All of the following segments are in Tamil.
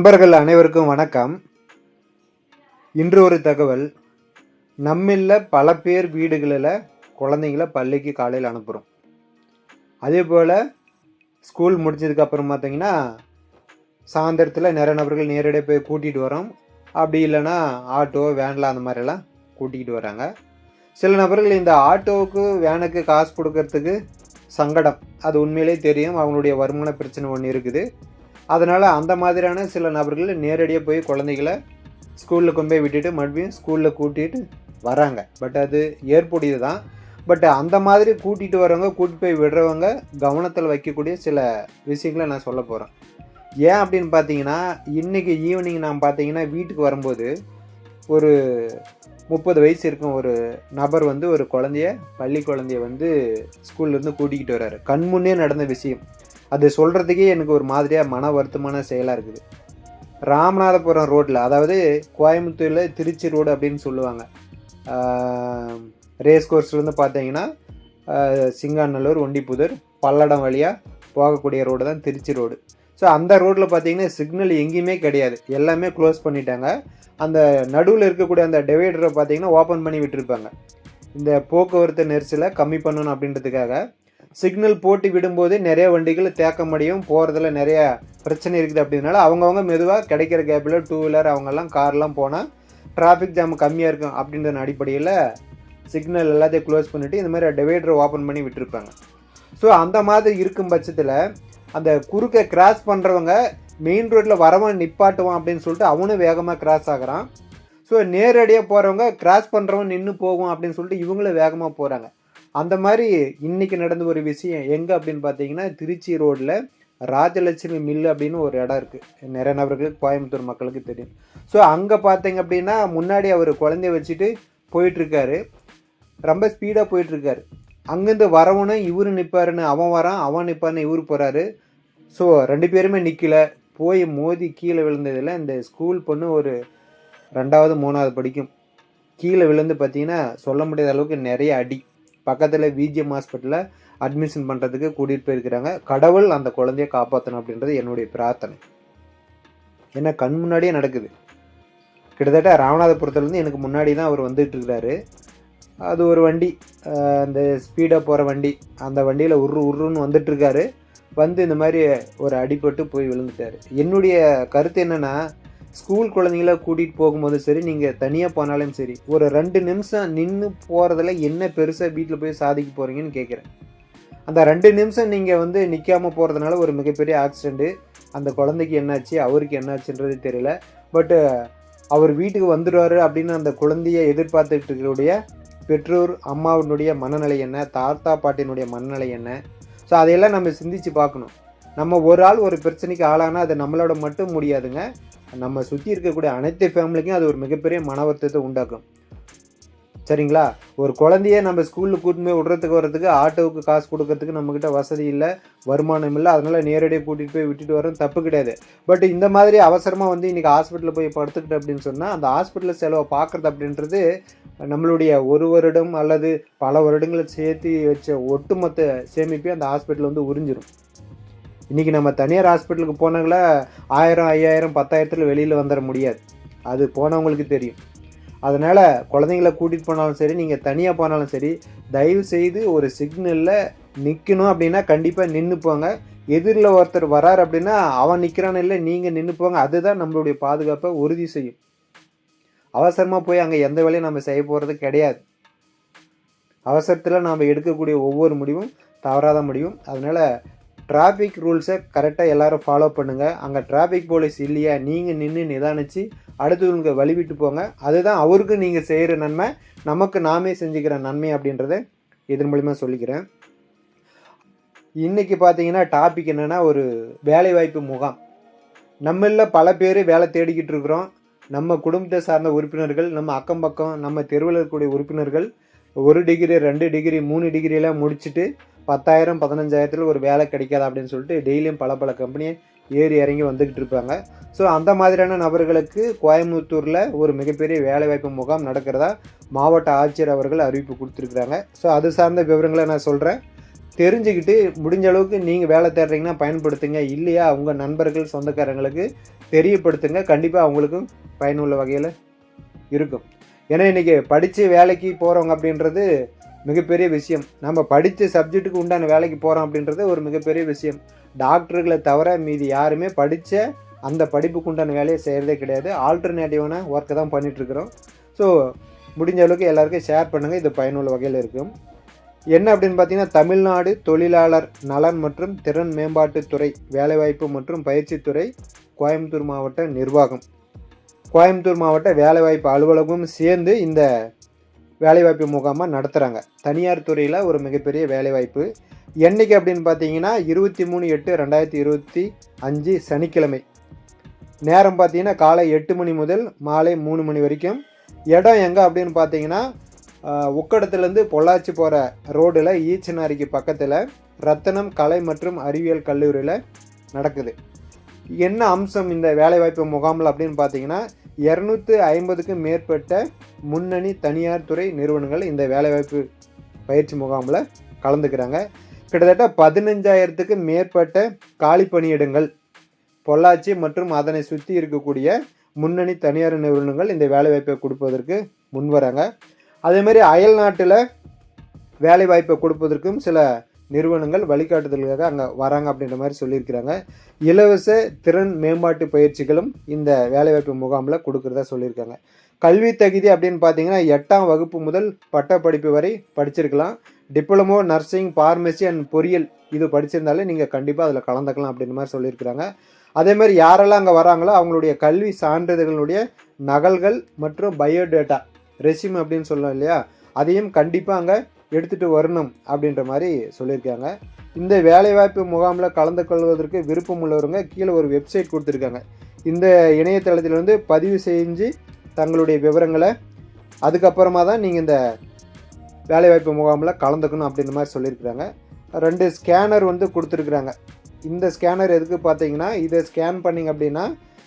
நண்பர்கள் அனைவருக்கும் வணக்கம். இன்று ஒரு தகவல். நம்மில் பல பேர் வீடுகளில் குழந்தைங்கள பள்ளிக்கு காலையில் அனுப்புகிறோம் அதே போல் ஸ்கூல் முடிஞ்சதுக்கப்புறம் பார்த்தீங்கன்னா சாயந்தரத்தில் நிறைய நபர்கள் நேரடியாக போய் கூட்டிகிட்டு வரோம். அப்படி இல்லைன்னா ஆட்டோ வேனில் அந்த மாதிரிலாம் கூட்டிகிட்டு வராங்க. சில நபர்கள் இந்த ஆட்டோவுக்கு வேனுக்கு காசு கொடுக்கறதுக்கு சங்கடம். அது உண்மையிலே தெரியும். அவங்களுடைய வருமான பிரச்சனை ஒன்று இருக்குது. அதனால் அந்த மாதிரியான சில நபர்கள் நேரடியாக போய் குழந்தைகளை ஸ்கூலில் கொண்டு போய் விட்டுட்டு மறுபடியும் ஸ்கூலில் கூட்டிகிட்டு வராங்க. பட் அது ஏற்புடையது தான். பட் அந்த மாதிரி கூட்டிகிட்டு வரவங்க கூட்டி போய் விடுறவங்க கவனத்தில் வைக்கக்கூடிய சில விஷயங்களை நான் சொல்ல போகிறேன் ஏன் அப்படின்னு பார்த்தீங்கன்னா இன்றைக்கி ஈவினிங் நான் பார்த்தீங்கன்னா வீட்டுக்கு வரும்போது ஒரு முப்பது வயசு இருக்கும் ஒரு நபர் வந்து ஒரு குழந்தைய பள்ளி குழந்தைய வந்து ஸ்கூல்லேருந்து கூட்டிக்கிட்டு வர்றாரு. கண்முன்னே நடந்த விஷயம். அது சொல்கிறதுக்கே எனக்கு ஒரு மாதிரியாக மன வருத்தமான செயலாக இருக்குது. ராமநாதபுரம் ரோட்டில் அதாவது கோயம்புத்தூரில் திருச்சி ரோடு அப்படின்னு சொல்லுவாங்க. ரேஸ் கோர்ஸ்லேருந்து பார்த்தீங்கன்னா சிங்காநல்லூர் ஒண்டிப்புதூர் பல்லடம் வழியாக போகக்கூடிய ரோடு தான் திருச்சி ரோடு. ஸோ அந்த ரோட்டில் பார்த்தீங்கன்னா சிக்னல் எங்கேயுமே கிடையாது. எல்லாமே க்ளோஸ் பண்ணிட்டாங்க. அந்த நடுவில் இருக்கக்கூடிய அந்த டிவைடரை பார்த்தீங்கன்னா ஓப்பன் பண்ணி விட்டுருப்பாங்க. இந்த போக்குவரத்து நெரிசலை கம்மி பண்ணணும் அப்படின்றதுக்காக. சிக்னல் போட்டு விடும்போது நிறைய வண்டிகள் தேக்கமடையும் போகிறதுல நிறைய பிரச்சனை இருக்குது அப்படின்னால அவங்கவுங்க மெதுவாக கிடைக்கிற கேப்பில் டூ வீலர் அவங்கெல்லாம் கார்லாம் போனால் டிராஃபிக் ஜாம் கம்மியாக இருக்கும் அப்படின்ற அடிப்படையில் சிக்னல் எல்லாத்தையும் க்ளோஸ் பண்ணிவிட்டு இந்த மாதிரி டிவைடரை ஓப்பன் பண்ணி விட்டுருப்பாங்க. ஸோ அந்த மாதிரி இருக்கும் பட்சத்தில் அந்த குறுக்கை கிராஸ் பண்ணுறவங்க மெயின் ரோட்டில் வரவன் நிப்பாட்டுவான் அப்படின்னு சொல்லிட்டு அவனும் வேகமாக கிராஸ் ஆகிறான். ஸோ நேரடியாக போகிறவங்க கிராஸ் பண்ணுறவன் நின்று போகும் அப்படின்னு சொல்லிட்டு இவங்களும் வேகமாக போகிறாங்க அந்த மாதிரி இன்னைக்கு நடந்த ஒரு விஷயம் எங்கே அப்படின்னு பார்த்தீங்கன்னா திருச்சி ரோட்டில் ராஜலட்சுமி மில்லு அப்படின்னு ஒரு இடம் இருக்குது நிறைய நபர்களுக்கு கோயம்புத்தூர் மக்களுக்கு தெரியும். ஸோ அங்கே பார்த்தீங்க அப்படின்னா முன்னாடி அவர் குழந்தைய வச்சுட்டு போயிட்டுருக்காரு. ரொம்ப ஸ்பீடாக போயிட்டுருக்காரு. அங்கேருந்து வரவனும் இவரு நிற்பாருன்னு அவன் வரான் அவன் நிற்பாருன்னு இவரு போகிறாரு ஸோ ரெண்டு பேருமே நிற்கல போய் மோதி கீழே விழுந்ததில் இந்த ஸ்கூல் பொண்ணு ஒரு ரெண்டாவது மூணாவது படிக்கும். கீழே விழுந்து பார்த்தீங்கன்னா சொல்ல முடியாத அளவுக்கு நிறைய அடி. பக்கத்தில் விஜிஎம் ஹாஸ்பிட்டலில் அட்மிஷன் பண்ணுறதுக்கு கூட்டிகிட்டு போயிருக்கிறாங்க. கடவுள் அந்த குழந்தைய காப்பாற்றணும் அப்படின்றது என்னுடைய பிரார்த்தனை. ஏன்னா கண் முன்னாடியே நடக்குது. கிட்டத்தட்ட ராமநாதபுரத்துலேருந்து எனக்கு முன்னாடி தான் அவர் வந்துட்டு இருக்கிறாரு அது ஒரு வண்டி அந்த ஸ்பீடாக போகிற வண்டி. அந்த வண்டியில் உரு உருன்னு வந்துட்டுருக்காரு வந்து இந்த மாதிரி ஒரு அடிபட்டு போய் விழுந்துட்டார். என்னுடைய கருத்து என்னென்னா ஸ்கூல் குழந்தைங்கள கூட்டிகிட்டு போகும்போது சரி நீங்கள் தனியாக போனாலும் சரி ஒரு ரெண்டு நிமிஷம் நின்று போகிறதுல என்ன பெருசாக வீட்டில் போய் சாதிக்க போகிறீங்கன்னு கேட்குறேன் அந்த ரெண்டு நிமிஷம் நீங்கள் வந்து நிற்காம போகிறதுனால ஒரு மிகப்பெரிய ஆக்சிடெண்ட்டு அந்த குழந்தைக்கு என்னாச்சு அவருக்கு என்னாச்சுன்றது தெரியல. பட்டு அவர் வீட்டுக்கு வந்துடுவார் அப்படின்னு அந்த குழந்தையை எதிர்பார்த்துட்டு இருக்கிறவுடைய பெற்றோர் அம்மாவினுடைய மனநிலை என்ன தாத்தா பாட்டினுடைய மனநிலை என்ன? ஸோ அதையெல்லாம் நம்ம சிந்திச்சு பார்க்கணும். நம்ம ஒரு ஆள் ஒரு பிரச்சனைக்கு ஆளானா அது நம்மளோட மட்டும் முடியாதுங்க. நம்ம சுற்றி இருக்கக்கூடிய அனைத்து ஃபேமிலிக்கும் அது ஒரு மிகப்பெரிய மன வருத்தத்தை உண்டாக்கும். சரிங்களா? ஒரு குழந்தைய நம்ம ஸ்கூலில் கூட்டிட்டு போய் விடுறதுக்கு வர்றதுக்கு ஆட்டோவுக்கு காசு கொடுக்கறதுக்கு நம்மக்கிட்ட வசதி இல்லை வருமானம் இல்லை அதனால் நேரடியாக கூட்டிகிட்டு போய் விட்டுட்டு வரோம் தப்பு கிடையாது. பட் இந்த மாதிரி அவசரமாக வந்து இன்றைக்கி ஹாஸ்பிட்டலில் போய் படுத்துக்கிட்டு அப்படின்னு சொன்னால் அந்த ஹாஸ்பிட்டலில் செலவை பார்க்குறது அப்படின்றது நம்மளுடைய ஒரு வருடம் அல்லது பல வருடங்களை சேர்த்து வச்ச ஒட்டுமொத்த சேமிப்பை அந்த ஹாஸ்பிட்டல் வந்து உறிஞ்சிரும். இன்றைக்கி நம்ம தனியார் ஹாஸ்பிட்டலுக்கு போனவங்கள ஆயிரம் ஐயாயிரம் பத்தாயிரத்தில் வெளியில் வந்துட முடியாது. அது போனவங்களுக்கு தெரியும். அதனால் குழந்தைங்கள கூட்டிகிட்டு போனாலும் சரி நீங்கள் தனியாக போனாலும் சரி தயவு செய்து ஒரு சிக்னலில் நிற்கணும் அப்படின்னா கண்டிப்பாக நின்று போங்க. எதிரில் ஒருத்தர் வரார் அப்படின்னா அவன் நிற்கிறான்னு இல்லை நீங்கள் நின்று போங்க. அதுதான் நம்மளுடைய பாதுகாப்பை உறுதி செய்யும். அவசரமாக போய் அங்கே எந்த வேலையும் நம்ம செய்ய போகிறது கிடையாது. அவசரத்தில் நாம் எடுக்கக்கூடிய ஒவ்வொரு முடிவும் தவறாத முடியும் அதனால் டிராஃபிக் ரூல்ஸை கரெக்டாக எல்லோரும் ஃபாலோ பண்ணுங்கள் அங்கே டிராஃபிக் போலீஸ் இல்லையா? நீங்கள் நின்று நிதானித்து அடுத்தவங்களுக்கு வழிவிட்டு போங்க. அதுதான் அவருக்கு நீங்கள் செய்கிற நன்மை. நமக்கு நாமே செஞ்சுக்கிற நன்மை அப்படின்றத இதன் மூலிமா சொல்லிக்கிறேன். இன்றைக்கி பார்த்தீங்கன்னா டாபிக் என்னென்னா ஒரு வேலைவாய்ப்பு முகாம். நம்மளில் பல பேர் வேலை தேடிக்கிட்டு இருக்கிறோம். நம்ம குடும்பத்தை சார்ந்த உறுப்பினர்கள் நம்ம அக்கம் பக்கம் நம்ம தெருவில் இருக்கக்கூடிய உறுப்பினர்கள் ஒரு டிகிரி ரெண்டு டிகிரி மூணு டிகிரியெல்லாம் முடிச்சுட்டு பத்தாயிரம் பதினஞ்சாயிரத்தில் ஒரு வேலை கிடைக்காது அப்படின்னு சொல்லிட்டு டெய்லியும் பல பல கம்பெனியை ஏறி இறங்கி வந்துக்கிட்டு இருப்பாங்க. ஸோ அந்த மாதிரியான நபர்களுக்கு கோயம்புத்தூரில் ஒரு மிகப்பெரிய வேலைவாய்ப்பு முகாம் நடக்கிறதா மாவட்ட ஆட்சியர் அவர்கள் அறிவிப்பு கொடுத்துருக்குறாங்க. ஸோ அது சார்ந்த விவரங்களை நான் சொல்கிறேன் தெரிஞ்சுக்கிட்டு முடிஞ்ச அளவுக்கு நீங்கள் வேலை தேடுறீங்கன்னா பயன்படுத்துங்க. இல்லையா உங்கள் நண்பர்கள் சொந்தக்காரங்களுக்கு தெரியப்படுத்துங்க. கண்டிப்பாக அவங்களுக்கும் பயனுள்ள வகையில் இருக்கும். ஏன்னா இன்றைக்கி படித்து வேலைக்கு போகிறவங்க அப்படின்றது மிகப்பெரிய விஷயம். நம்ம படித்த சப்ஜெக்ட்டுக்கு உண்டான வேலைக்கு போகிறோம் அப்படின்றது ஒரு மிகப்பெரிய விஷயம். டாக்டர்களை தவிர மீதி யாருமே படித்த அந்த படிப்புக்கு உண்டான வேலையை செய்கிறதே கிடையாது. ஆல்டர்னேட்டிவான ஒர்க்கை தான் பண்ணிகிட்ருக்குறோம் ஸோ முடிஞ்ச அளவுக்கு எல்லாருக்கும் ஷேர் பண்ணுங்கள் இது பயனுள்ள வகையில் இருக்கும். என்ன அப்படின்னு பார்த்தீங்கன்னா தமிழ்நாடு தொழிலாளர் நலன் மற்றும் திறன் மேம்பாட்டுத்துறை வேலைவாய்ப்பு மற்றும் பயிற்சித்துறை கோயம்புத்தூர் மாவட்ட நிர்வாகம். கோயம்புத்தூர் மாவட்ட வேலைவாய்ப்பு அலுவலகமும் சேர்ந்து இந்த வேலைவாய்ப்பு முகாமாக நடத்துகிறாங்க தனியார் துறையில் ஒரு மிகப்பெரிய வேலைவாய்ப்பு. என்னைக்கு அப்படின்னு பார்த்தீங்கன்னா இருபத்தி மூணு எட்டு ரெண்டாயிரத்தி இருபத்தி அஞ்சு சனிக்கிழமை. நேரம் பார்த்தீங்கன்னா காலை எட்டு மணி முதல் மாலை மூணு மணி வரைக்கும். இடம் எங்கே அப்படின்னு பார்த்தீங்கன்னா உக்கடத்துலேருந்து பொள்ளாச்சி போகிற ரோடில் ஈச்சனாரிக்கு பக்கத்தில் ரத்தனம் கலை மற்றும் அறிவியல் கல்லூரியில் நடக்குது. என்ன அம்சம் இந்த வேலைவாய்ப்பு முகாமில் அப்படின்னு பார்த்தீங்கன்னா இரநூத்து ஐம்பதுக்கும் மேற்பட்ட முன்னணி தனியார் துறை நிறுவனங்கள் இந்த வேலைவாய்ப்பு பயிற்சி முகாமில் கலந்துக்கிறாங்க. கிட்டத்தட்ட பதினஞ்சாயிரத்துக்கு மேற்பட்ட காலி பணியிடங்கள் பொள்ளாச்சி மற்றும் அதனை சுற்றி இருக்கக்கூடிய முன்னணி தனியார் நிறுவனங்கள் இந்த வேலைவாய்ப்பை கொடுப்பதற்கு முன்வராங்க. அதே மாதிரி அயல் நாட்டில் வேலைவாய்ப்பை கொடுப்பதற்கும் சில நிறுவனங்கள் வழிகாட்டுதலுக்காக அங்கே வராங்க அப்படின்ற மாதிரி சொல்லியிருக்கிறாங்க. இலவச திறன் மேம்பாட்டு பயிற்சிகளும் இந்த வேலைவாய்ப்பு முகாமில் கொடுக்குறதா சொல்லியிருக்காங்க. கல்வி தகுதி அப்படின்னு பார்த்தீங்கன்னா எட்டாம் வகுப்பு முதல் பட்டப்படிப்பு வரை படிச்சிருக்கலாம். டிப்ளமோ நர்சிங் ஃபார்மசி அண்ட் பொறியியல் இது படிச்சிருந்தாலே நீங்கள் கண்டிப்பாக அதில் கலந்துக்கலாம் அப்படின்ற மாதிரி சொல்லியிருக்கிறாங்க. அதே மாதிரி யாரெல்லாம் அங்கே வராங்களோ அவங்களுடைய கல்வி சான்றிதழ்களுடைய நகல்கள் மற்றும் பயோடேட்டா ரெசியூம் அப்படின்னு சொல்லலாம் இல்லையா? அதையும் கண்டிப்பாக அங்கே எடுத்துகிட்டு வரணும் அப்படின்ற மாதிரி சொல்லியிருக்காங்க. இந்த வேலைவாய்ப்பு முகாமில் கலந்து கொள்வதற்கு விருப்பம் உள்ளவங்க கீழே ஒரு வெப்சைட் கொடுத்துருக்காங்க. இந்த இணையதளத்தில் வந்து பதிவு செஞ்சு தங்களுடைய விவரங்களை அதுக்கப்புறமா தான் நீங்கள் இந்த வேலைவாய்ப்பு முகாமில் கலந்துக்கணும் அப்படின்ற மாதிரி சொல்லியிருக்கிறாங்க. ரெண்டு ஸ்கேனர் வந்து கொடுத்துருக்குறாங்க. இந்த ஸ்கேனர் எதுக்கு பார்த்தீங்கன்னா இதை ஸ்கேன் பண்ணிங்க அப்படின்னா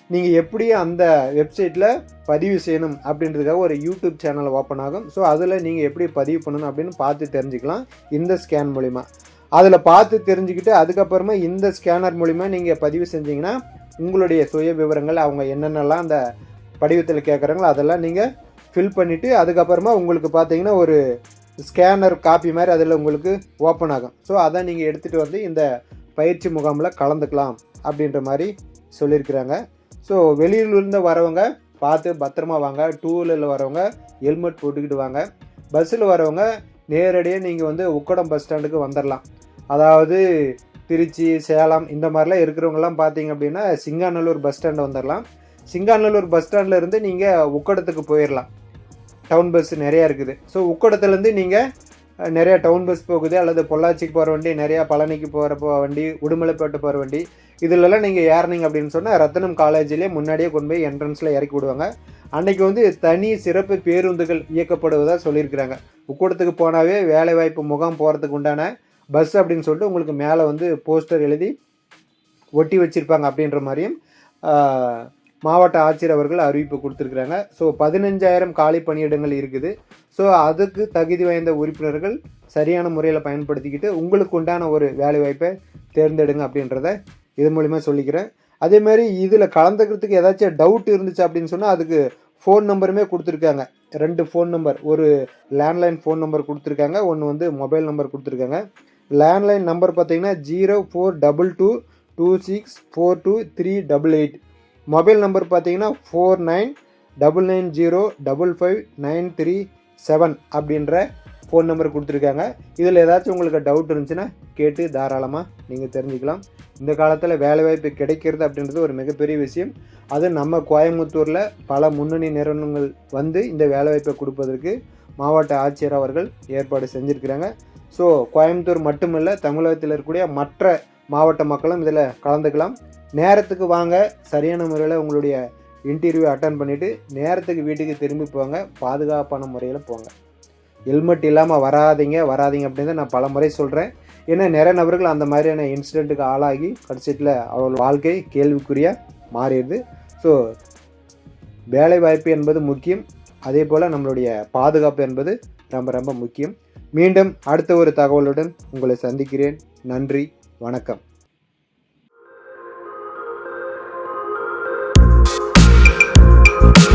நீங்கள் எப்படி அந்த வெப்சைட்டில் பதிவு செய்யணும் அப்படின்றதுக்காக ஒரு யூடியூப் சேனல் ஓப்பன் ஆகும். ஸோ அதில் நீங்கள் எப்படி பதிவு பண்ணணும் அப்படின்னு பார்த்து தெரிஞ்சுக்கலாம் இந்த ஸ்கேன் மூலிமா அதில் பார்த்து தெரிஞ்சுக்கிட்டு அதுக்கப்புறமா இந்த ஸ்கேனர் மூலிமா நீங்கள் பதிவு செஞ்சிங்கன்னா உங்களுடைய சுய விவரங்கள் அவங்க என்னென்னலாம் அந்த படிவத்தில் கேட்குறாங்களோ அதெல்லாம் நீங்கள் ஃபில் பண்ணிவிட்டு அதுக்கப்புறமா உங்களுக்கு பார்த்தீங்கன்னா ஒரு ஸ்கேனர் காப்பி மாதிரி அதில் உங்களுக்கு ஓப்பன் ஆகும். ஸோ அதை நீங்கள் எடுத்துகிட்டு வந்து இந்த பயிற்சி முகாமில் கலந்துக்கலாம் அப்படின்ற மாதிரி சொல்லியிருக்கிறாங்க. ஸோ வெளியூர்லேருந்து வரவங்க பார்த்து பத்திரமா வாங்க. டூ வீலரில் வரவங்க ஹெல்மெட் போட்டுக்கிட்டு வாங்க. பஸ்ஸில் வரவங்க நேரடியாக நீங்கள் வந்து உக்கடம் பஸ் ஸ்டாண்டுக்கு வந்துடலாம் அதாவது திருச்சி சேலம் இந்த மாதிரிலாம் இருக்கிறவங்கலாம் பார்த்தீங்க அப்படின்னா சிங்காநல்லூர் பஸ் ஸ்டாண்டு வந்துடலாம் சிங்காநல்லூர் பஸ் ஸ்டாண்டில் இருந்து நீங்கள் உக்கடத்துக்கு போயிடலாம் டவுன் பஸ் நிறையா இருக்குது. ஸோ உக்கடத்துலேருந்து நீங்கள் நிறையா டவுன் பஸ் போகுது அல்லது பொள்ளாச்சிக்கு போகிற வண்டி நிறையா பழனிக்கு போகிற போ வண்டி உடுமலைப்பேட்டை போகிற வண்டி இதிலெல்லாம் நீங்கள் ஏறினீங்க அப்படின்னு சொன்னால் ரத்தனம் காலேஜிலே முன்னாடியே கொண்டு போய் என்ட்ரன்ஸில் இறக்கி விடுவாங்க. அன்றைக்கி வந்து தனி சிறப்பு பேருந்துகள் இயக்கப்படுவதாக சொல்லியிருக்கிறாங்க. உக்கூடத்துக்கு போனாவே வேலைவாய்ப்பு முகாம் போகிறதுக்கு உண்டான பஸ் அப்படின்னு சொல்லிட்டு உங்களுக்கு மேலே வந்து போஸ்டர் எழுதி ஒட்டி வச்சுருப்பாங்க அப்படின்ற மாதிரியும் மாவட்ட ஆட்சியர் அவர்கள் அறிவிப்பு கொடுத்துருக்குறாங்க. ஸோ பதினஞ்சாயிரம் காலி பணியிடங்கள் இருக்குது. ஸோ அதுக்கு தகுதி வாய்ந்த உறுப்பினர்கள் சரியான முறையில் பயன்படுத்திக்கிட்டு உங்களுக்கு உண்டான ஒரு வேலைவாய்ப்பை தேர்ந்தெடுங்க அப்படின்றத இது மூலிமா சொல்லிக்கிறேன். அதே மாதிரி இதில் கலந்துக்கிறதுக்கு ஏதாச்சும் டவுட் இருந்துச்சு அப்படின்னு சொன்னால் அதுக்கு ஃபோன் நம்பருமே கொடுத்துருக்காங்க. ரெண்டு ஃபோன் நம்பர் ஒரு லேண்ட்லைன் ஃபோன் நம்பர் கொடுத்துருக்காங்க. ஒன்று வந்து மொபைல் நம்பர் கொடுத்துருக்காங்க. லேண்ட்லைன் நம்பர் பார்த்தீங்கன்னா zero four double two two six four two three double eight mobile number பார்த்தீங்கன்னா four nine double nine zero double five nine three seven அப்படின்ற ஃபோன் நம்பர் கொடுத்துருக்காங்க. இதில் ஏதாச்சும் உங்களுக்கு டவுட் இருந்துச்சுன்னா கேட்டு தாராளமாக நீங்கள் தெரிஞ்சுக்கலாம். இந்த காலத்தில் வேலைவாய்ப்பு கிடைக்கிறது அப்படின்றது ஒரு மிகப்பெரிய விஷயம். அது நம்ம கோயம்புத்தூரில் பல முன்னணி நிறுவனங்கள் வந்து இந்த வேலைவாய்ப்பை கொடுப்பதற்கு மாவட்ட ஆட்சியர் அவர்கள் ஏற்பாடு செஞ்சுருக்கிறாங்க. ஸோ கோயம்புத்தூர் மட்டுமல்ல தமிழகத்தில் இருக்கக்கூடிய மற்ற மாவட்ட மக்களும் இதில் கலந்துக்கலாம். நேரத்துக்கு வாங்க சரியான முறையில் உங்களுடைய இன்டர்வியூ அட்டன் பண்ணிவிட்டு நேரத்துக்கு வீட்டுக்கு திரும்பி போங்க பாதுகாப்பான முறையில் போங்க. ஹெல்மெட் இல்லாமல் வராதிங்க வராதிங்க அப்படின்னு தான் நான் பல முறை சொல்கிறேன் ஏன்னா நிறைய நபர்கள் அந்த மாதிரியான இன்சிடெண்ட்டுக்கு ஆளாகி கடைசியில் அவர்கள் வாழ்க்கை கேள்விக்குறியாக மாறிடுது. ஸோ வேலை வாய்ப்பு என்பது முக்கியம். அதே போல் நம்மளுடைய பாதுகாப்பு என்பது ரொம்ப ரொம்ப முக்கியம். மீண்டும் அடுத்த ஒரு தகவலுடன் உங்களை சந்திக்கிறேன். நன்றி வணக்கம். Bye.